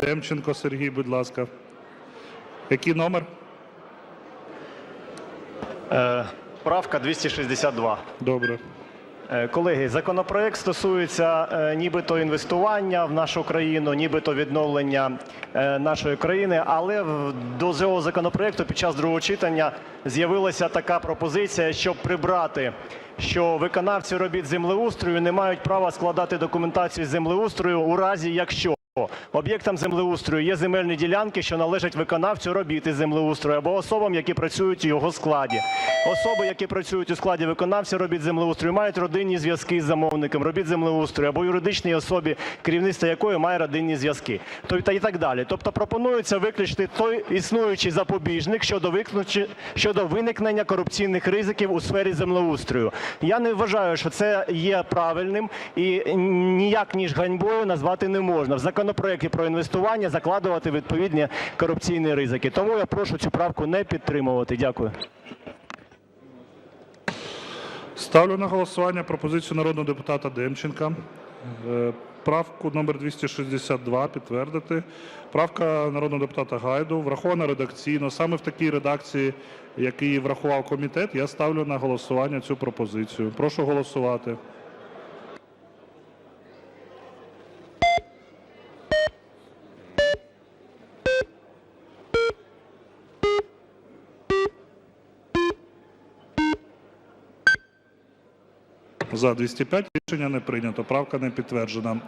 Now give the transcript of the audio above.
Демченко Сергій, будь ласка. Який номер? Е, Правка 262. Добре. Е, Колеги, законопроект стосується е, нібито інвестування в нашу країну, нібито відновлення е, нашої країни. Але в- до цього законопроекту під час другого читання з'явилася така пропозиція, щоб прибрати, що виконавці робіт землеустрою не мають права складати документацію землеустрою у разі, якщо Об'єктом землеустрою є земельні ділянки, що належать виконавцю робіт землеустрою або особам, які працюють у його складі. Особи, які працюють у складі виконавця робіт землеустрою, мають родинні зв'язки з замовником робіт землеустрою або юридичній особі, керівництво якої має родинні зв'язки. Тобто і так далі. Тобто пропонується виключити той існуючий запобіжник щодо виключ- щодо виникнення корупційних ризиків у сфері землеустрою. Я не вважаю, що це є правильним і ніяк ніж ганьбою назвати не можна. В законопроекті про інвестування закладувати відповідні корупційні ризики. Тому я прошу цю правку не підтримувати. Дякую. Ставлю на голосування пропозицію народного депутата Демченка. Е, Правку номер 262 підтвердити. Правка народного депутата Гайду врахована редакційно. Саме в такій редакції, як її врахував комітет, я ставлю на голосування цю пропозицію. Прошу голосувати. За 205 рішення не прийнято. Правка не підтверджена.